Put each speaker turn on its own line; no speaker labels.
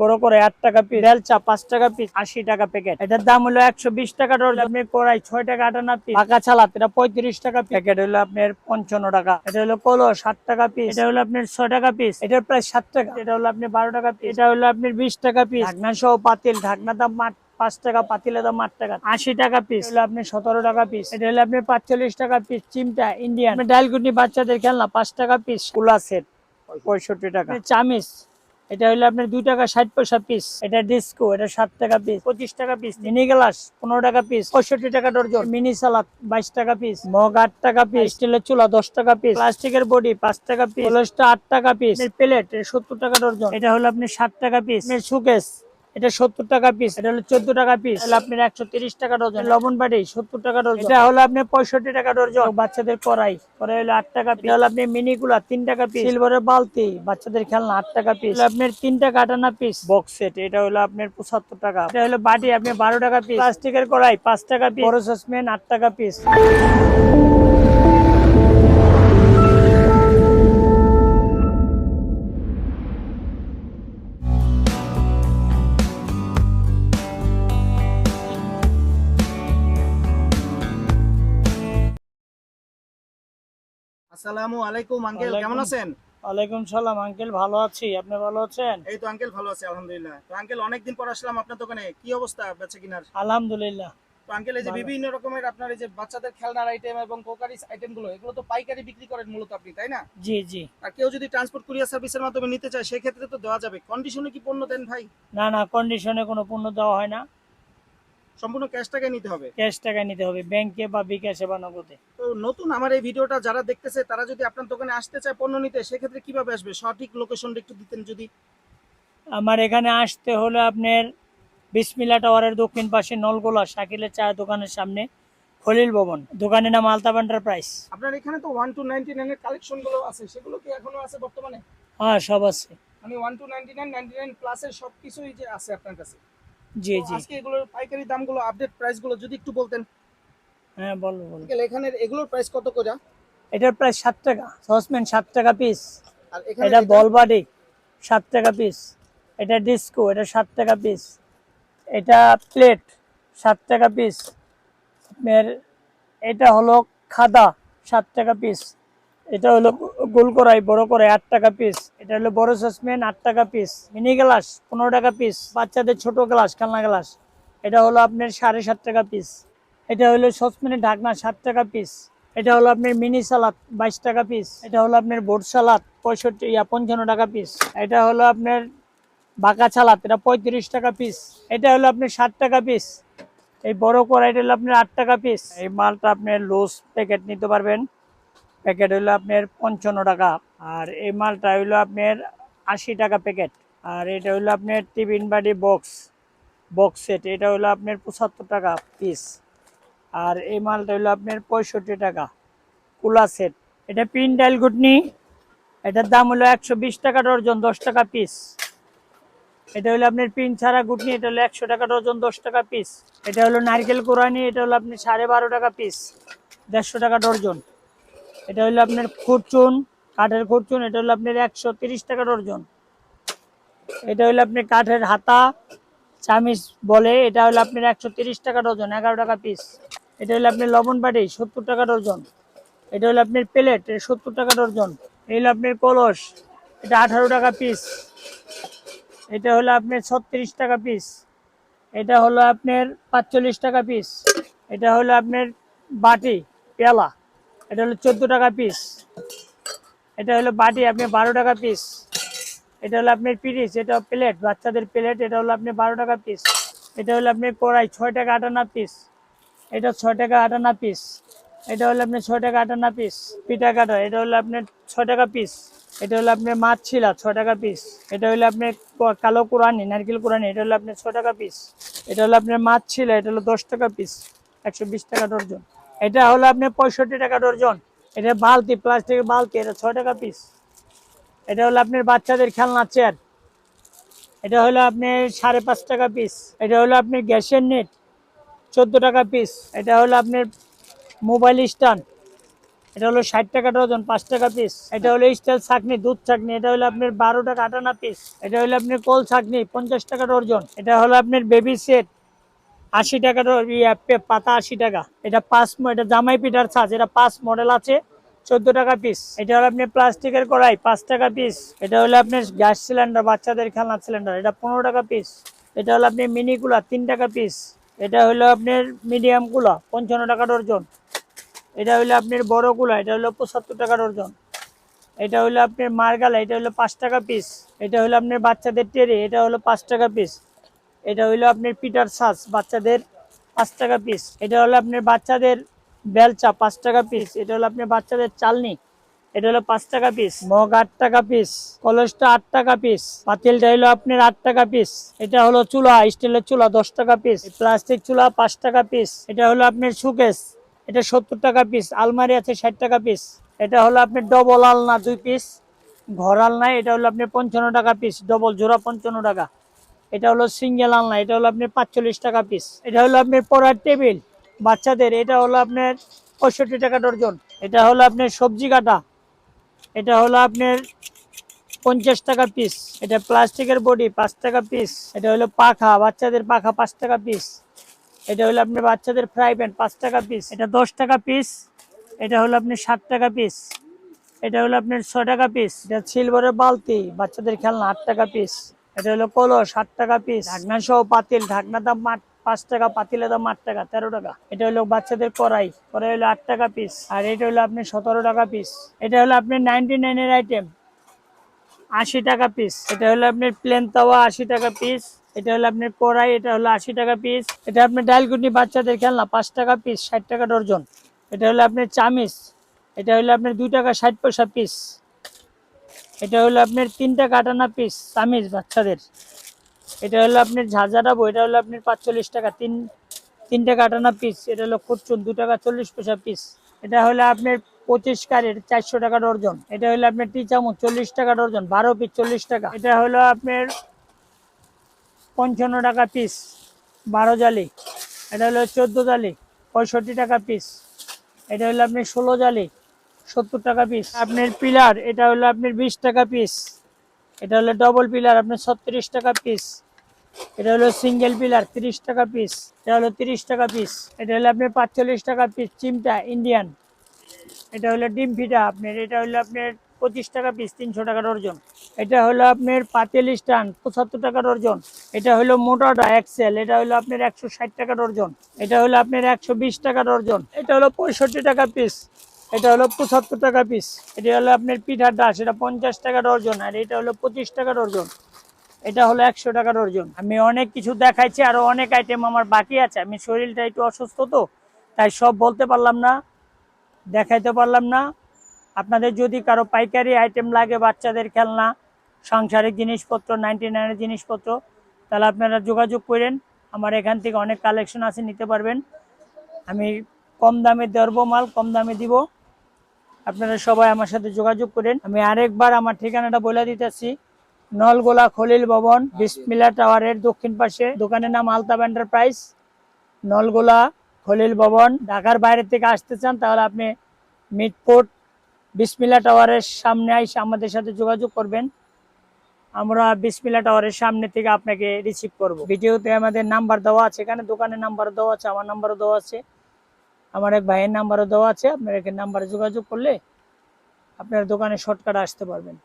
বড় করে আট টাকা পিস পাঁচ টাকা পিস আশি টাকা প্যাকেট এটার দাম হলো একশো বিশ টাকা আপনি ছয় টাকা আটানা পিস পাকা এটা পঁয়ত্রিশ টাকা প্যাকেট হলো আপনার পঞ্চান্ন টাকা। এটা হলো কলো ষাট টাকা পিস এটা হলো আপনার ছয় টাকা পিস এটার প্রায় সাত টাকা। এটা হলো আপনার বারো টাকা পিস এটা হলো আপনার বিশ টাকা পিস ঢাকনা সহ পাতিল, ঢাকনা দাম মাঠ পাঁচ টাকা, পাতিলের দাম আট টাকা। আশি টাকা পিস হলো আপনি সতেরো টাকা পিস এটা হলো আপনি পাঁচচল্লিশ টাকা পিস চিমটা ইন্ডিয়ান ডালগুটি বাচ্চাদের খেলনা, পাঁচ টাকা পিস কুলা সেট পঁয়ষট্টি টাকা। চামিস এটা হলো আপনার দুই টাকা ষাট পয়সা পিস এটা ডিস্কো এটা সাত টাকা পিস পঁচিশ টাকা পিস মিনি গ্লাস পনেরো টাকা পিস পঁয়ষট্টি টাকা ডর্জন মিনি সালাদ বাইশ টাকা পিস মগ আট টাকা পিস স্টিলের চুলা দশ টাকা পিস প্লাস্টিকের বডি পাঁচ টাকা পিস আট টাকা পিস প্লেট সত্তর টাকা ডর্জন। এটা হলো আপনি ষাট টাকা পিস সুকেস এটা সত্তর টাকা পিস এটা হলো চোদ্দ টাকা পিস হলো আপনার একশো তিরিশ টাকা ডজন। লবণ বাটি সত্তর টাকা ডজন। এটা হলো আপনার পঁয়ষট্টি টাকা ডজন। বাচ্চাদের কড়াই কড়াই হলো আট টাকা পিস হলো আপনি মিনি গুলা তিন টাকা পিস সিলভারের বালতি বাচ্চাদের খেলনা আট টাকা পিস আপনার তিন টাকা আটানা পিস বক্স সেট এটা হলো আপনার পঁচাত্তর টাকা। এটা হলো বাটি আপনি বারো টাকা পিস প্লাস্টিকের কড়াই পাঁচ টাকা পিস বড় সসম্যান আট টাকা পিস
আসসালামু আলাইকুম আঙ্কেল কেমন আছেন?
ওয়ালাইকুম সালাম আঙ্কেল ভালো আছি। আপনি ভালো আছেন?
এই তো আঙ্কেল ভালো আছে আলহামদুলিল্লাহ। তো আঙ্কেল অনেকদিন পর আসলাম আপনার দোকানে। কি অবস্থা বেচে কিনার?
আলহামদুলিল্লাহ।
তো আঙ্কেল এই যে বিভিন্ন রকমের আপনার এই যে বাচ্চাদের খেলনার আইটেম এবং কোকারিস আইটেমগুলো এগুলো তো পাইকারি বিক্রি করেন মূলত আপনি তাই না?
জি জি।
আর কেউ যদি ট্রান্সপোর্ট কুরিয়ার সার্ভিসের মাধ্যমে নিতে চায় সেই ক্ষেত্রে তো দেওয়া যাবে। কন্ডিশনে কি পণ্য দেন ভাই?
না না কন্ডিশনে কোনো পণ্য দেওয়া হয় না।
সম্পূর্ণ ক্যাশ টাকায় নিতে হবে।
ক্যাশ টাকা নিতে হবে ব্যাংকে বা বিকাশে বা নগদে।
তো নতুন আমার এই ভিডিওটা যারা দেখতেছে তারা যদি আপনার দোকানে আসতে চায় পণ্য নিতে সেক্ষেত্রে কীভাবে আসবে? সঠিক লোকেশনটা একটু দিতেন যদি।
আমার এখানে আসতে হলে আপনার বিসমিল্লা টাওয়ারের দক্ষিণ পাশে নলগোলা শাকিলের চা দোকানের সামনে খলিল ভবন। দোকানের নাম আলতাব এন্টারপ্রাইজ
আপনার এখানে তো ওয়ান টু নাইনটি নাইনের কালেকশনগুলো আছে সেগুলো কি এখনও আছে বর্তমানে?
হ্যাঁ সব আছে।
মানে one two ninety nine ninety nine প্লাসের সব কিছুই যে আছে আপনার কাছে।
জি জি।
আজকে এগুলোর পাইকারি দামগুলো আপডেট প্রাইসগুলো যদি একটু বলতেন।
হ্যাঁ বলো বলো।
এখানের এগুলোর প্রাইস কত করে?
এটার প্রায় সাত টাকা সসম্যান সাত টাকা পিস
আর এখানে
এটা বল বাডি সাত টাকা পিস এটা ডিস্কো এটা সাত টাকা পিস এটা প্লেট সাত টাকা পিস আপনার এটা হলো খাদা সাত টাকা পিস এটা হলো গোল করাই বড় করে আট টাকা পিস এটা হলো বড় সসম্যান আট টাকা পিস মিনি গ্লাস পনেরো টাকা পিস বাচ্চাদের ছোট গ্লাস খেলনা গ্লাস এটা হলো আপনার সাড়ে সাত টাকা পিস এটা হলো সসম্যানের ঢাকনা সাত টাকা পিস এটা হলো আপনার মিনি সালাদ বাইশ টাকা পিস এটা হলো আপনার বোট সালাদ পঁয়ষট্টি ইয়া পঞ্চান্ন টাকা পিস এটা হলো আপনার বাঁকা সালাদ এটা পঁয়ত্রিশ টাকা পিস এটা হলো আপনার ষাট টাকা পিস এই বড় কড়াইটা হলো আপনার আট টাকা পিস এই মালটা আপনার লুজ প্যাকেট নিতে পারবেন প্যাকেট হলো আপনার পঞ্চান্ন টাকা। আর এই মালটা হলো আপনার আশি টাকা প্যাকেট। আর এটা হলো আপনার টিফিন বাড়ি বক্স বক্স সেট। এটা হলো আপনার পঁচাত্তর টাকা পিস আর এই মালটা হলো আপনার পঁয়ষট্টি টাকা। কুলা সেট। এটা পিন ডাইল ঘুটনি। এটার দাম হলো একশো বিশ টাকা ডর্জন দশ টাকা পিস এটা হলো আপনার পিন ছাড়া গুটনি এটা হলো একশো টাকা ডর্জন দশ টাকা পিস এটা হলো নারকেল কোরআনি এটা হলো আপনি সাড়ে বারো টাকা পিস দেড়শো টাকা ডর্জন এটা হলো আপনার খুরচুন কাঠের খুরচুন এটা হলো আপনার একশো তিরিশ টাকা ডর্জন এটা হলো আপনি কাঠের হাতা চামিচ বলে এটা হলো আপনার একশো তিরিশ টাকা ডজন এগারো টাকা পিস এটা হলো আপনার লবণ বাটি সত্তর টাকা ডজন এটা হলো আপনার প্লেট সত্তর টাকা ডজন এই হলো আপনার কলস এটা আঠারো টাকা পিস এটা হলো আপনার ছত্রিশ টাকা পিস এটা হলো আপনার পাঁচচল্লিশ টাকা পিস এটা হলো আপনার বাটি পেলা এটা হলো চোদ্দ টাকা পিস এটা হলো বাটি আপনি বারো টাকা পিস এটা হলো আপনার পিরিস এটা প্লেট বাচ্চাদের প্লেট এটা হলো আপনি বারো টাকা পিস এটা হলো আপনি কড়াই ছয় টাকা আটানা পিস এটা ছয় টাকা আটানা পিস এটা হলো আপনি ছয় টাকা আটানা পিস পিঠা কাটা এটা হলো আপনার ছয় টাকা পিস এটা হলো আপনার মাছ ছিলা ছয় টাকা পিস এটা হলো আপনার ক- কালো কোরআনি নারকেল কোরআনি এটা হলো আপনার ছয় টাকা পিস এটা হলো আপনার মাছ ছিলা এটা হলো দশ টাকা পিস একশো বিশ টাকা ডর্জন এটা হলো আপনি পঁয়ষট্টি টাকা ডর্জন এটা বালতি প্লাস্টিকের বালতি এটা ছয় টাকা পিস এটা হলো আপনার বাচ্চাদের খেলনা চেয়ার এটা হলো আপনার সাড়ে পাঁচ টাকা পিস এটা হলো আপনার গ্যাসের নেট চোদ্দ টাকা পিস এটা হলো আপনার মোবাইল স্ট্যান্ড এটা হলো ষাট টাকা ডজন পাঁচ টাকা পিস এটা হলো স্টাইল ছাকনি দুধ ছাকনি এটা হলো আপনার বারো টাকা আটানা পিস এটা হলো আপনার কল ছাকনি পঞ্চাশ টাকা ডর্জন এটা হলো আপনার বেবি সেট আশি টাকা ইয়া, পাতা আশি টাকা এটা পাঁচ এটা জামাই পিঠার ছাঁচ এটা পাঁচ মডেল আছে চোদ্দ টাকা পিস এটা হলো আপনি প্লাস্টিকের কড়াই পাঁচ টাকা পিস এটা হলো আপনার গ্যাস সিলিন্ডার বাচ্চাদের খেলনা সিলিন্ডার এটা পনেরো টাকা পিস এটা হলো আপনি মিনি কুলা তিন টাকা পিস এটা হলো আপনার মিডিয়াম কুলা পঞ্চান্ন টাকা ডর্জন এটা হলো আপনার বড় কুলা এটা হলো পঁচাত্তর টাকা ডর্জন এটা হলো আপনার মার্গালা এটা হলো পাঁচ টাকা পিস এটা হলো আপনার বাচ্চাদের টেরে এটা হলো পাঁচ টাকা পিস এটা হলো আপনার পিটার সাস বাচ্চাদের পাঁচ টাকা পিস এটা হলো আপনার বাচ্চাদের বেলচা পাঁচ টাকা পিস এটা হলো আপনার বাচ্চাদের চালনি এটা হলো পাঁচ টাকা পিস মগ আট টাকা পিস কলসটা আট টাকা পিস পাতিলটা হলো আপনার আট টাকা পিস এটা হলো চুলা স্টিলের চুলা দশ টাকা পিস প্লাস্টিক চুলা পাঁচ টাকা পিস এটা হলো আপনার সুকেস এটা সত্তর টাকা পিস আলমারি আছে ষাট টাকা পিস এটা হলো আপনার ডবল আলনা দুই পিস ঘর আলনা এটা হলো আপনার পঞ্চান্ন টাকা পিস ডবল জোড়া পঞ্চান্ন টাকা এটা হলো সিঙ্গেল আলনা এটা হলো আপনার পাঁচচল্লিশ টাকা পিস এটা হলো আপনার পড়ার টেবিল বাচ্চাদের এটা হলো আপনার পঁয়ষট্টি টাকা ডর্জন এটা হলো আপনার সবজি কাটা এটা হলো আপনার পঞ্চাশ টাকা পিস এটা প্লাস্টিকের বডি পাঁচ টাকা পিস এটা হলো পাখা বাচ্চাদের পাখা পাঁচ টাকা পিস এটা হলো আপনার বাচ্চাদের ফ্রাই প্যান পাঁচ টাকা পিস এটা দশ টাকা পিস এটা হলো আপনার ষাট টাকা পিস এটা হলো আপনার ছয় টাকা পিস এটা সিলভারের বালতি বাচ্চাদের খেলনা আট টাকা পিস এটা হলো কলস, ষাট টাকা পিস ঢাকনা সহ পাতিল, ঢাকনা দাম পাঁচ টাকা, পাতিলের দাম আট টাকা, তেরো টাকা। এটা হলো বাচ্চাদের কড়াই কড়াই হলো আট টাকা পিস আর এটা হলো আপনি সতেরো টাকা পিস এটা হলো আপনার নাইনটি নাইনের আইটেম আশি টাকা পিস এটা হলো আপনার প্লেন তাওয়া, আশি টাকা পিস এটা হলো আপনার কড়াই, এটা হলো আশি টাকা পিস এটা আপনার ডালকুটি বাচ্চাদের খেলনা, পাঁচ টাকা পিস ষাট টাকা ডর্জন। এটা হলো আপনার চামিচ। এটা হলো আপনার দুই টাকা ষাট পয়সা পিস এটা হলো আপনার তিন কাটানা পিস চামিচ বাচ্চাদের। এটা হলো আপনার ঝাঁঝাটাবো এটা হলো আপনার পাঁচচল্লিশ টাকা। তিন তিন কাটানা পিস এটা হলো খুচুন দু টাকা চল্লিশ পয়সা পিস এটা হলো আপনার পঁচিশ কারের চারশো টাকা ডর্জন এটা হলো আপনার টি চামচ, চল্লিশ টাকা ডর্জন বারো পিস চল্লিশ টাকা। এটা হলো আপনার পঞ্চান্ন টাকা পিস বারো জালি। এটা হলো চোদ্দ জালি, পঁয়ষট্টি টাকা পিস এটা হলো আপনার ষোলো জালি। সত্তর টাকা পিস আপনার পিলার এটা হলো আপনার বিশ টাকা পিস এটা হলো ডবল পিলার আপনার ছত্রিশ টাকা পিস এটা হলো সিঙ্গেল পিলার তিরিশ টাকা পিস এটা হলো তিরিশ টাকা পিস এটা হলো আপনার পাঁচচল্লিশ টাকা পিস চিমটা ইন্ডিয়ান এটা হলো ডিম ফিটা আপনার এটা হলো আপনার পঁচিশ টাকা পিস তিনশো টাকা ডর্জন এটা হলো আপনার পাতেল স্টান পঁচাত্তর টাকা ডর্জন এটা হলো মোটাটা এক্সেল এটা হলো আপনার একশো ষাট টাকা ডর্জন এটা হলো আপনার একশো বিশ টাকার অর্জন এটা হলো পঁয়ষট্টি টাকা পিস এটা হলো পঁচাত্তর টাকা পিস এটা হলো আপনার পিঠার ডাস এটা পঞ্চাশ টাকা ডর্জন আর এটা হলো পঁচিশ টাকা ডর্জন এটা হলো একশো টাকা ডর্জন আমি অনেক কিছু দেখাইছি, আরও অনেক আইটেম আমার বাকি আছে। আমি শরীরটা একটু অসুস্থ তো, তাই সব বলতে পারলাম না, দেখাইতে পারলাম না। আপনাদের যদি কারও পাইকারি আইটেম লাগে বাচ্চাদের খেলনা, সাংসারিক জিনিসপত্র নাইনটি নাইনের জিনিসপত্র, তাহলে আপনারা যোগাযোগ করেন। আমার এখান থেকে অনেক কালেকশন আছে, নিতে পারবেন। আমি কম দামে দেবো মাল, কম দামে দিব। আপনারা সবাই আমার সাথে যোগাযোগ করেন। আমি আরেকবার আমার ঠিকানাটা বলে দিতেছি। নলগোলা খলিল ভবন, বিসমিল্লা টাওয়ারের দক্ষিণ পাশে। দোকানের নাম আলতাব এন্টারপ্রাইজ। নলগোলা খলিল ভবন। ঢাকার বাইরে থেকে আসতে চান, তাহলে আপনি মিটপোর্ট বিসমিল্লা টাওয়ারের সামনে এসে আমাদের সাথে যোগাযোগ করবেন। আমরা বিসমিল্লা টাওয়ারের সামনে থেকে আপনাকে রিসিভ করব। ভিডিওতে আমাদের নাম্বার দেওয়া আছে, এখানে দোকানের নাম্বার দেওয়া আছে, আমার নাম্বারও দেওয়া আছে। আমার এক ভাইয়ের নাম্বারও দেওয়া আছে, আপনার এখানে নাম্বারে যোগাযোগ করলে আপনার দোকানে শর্টকাট আসতে পারবেন।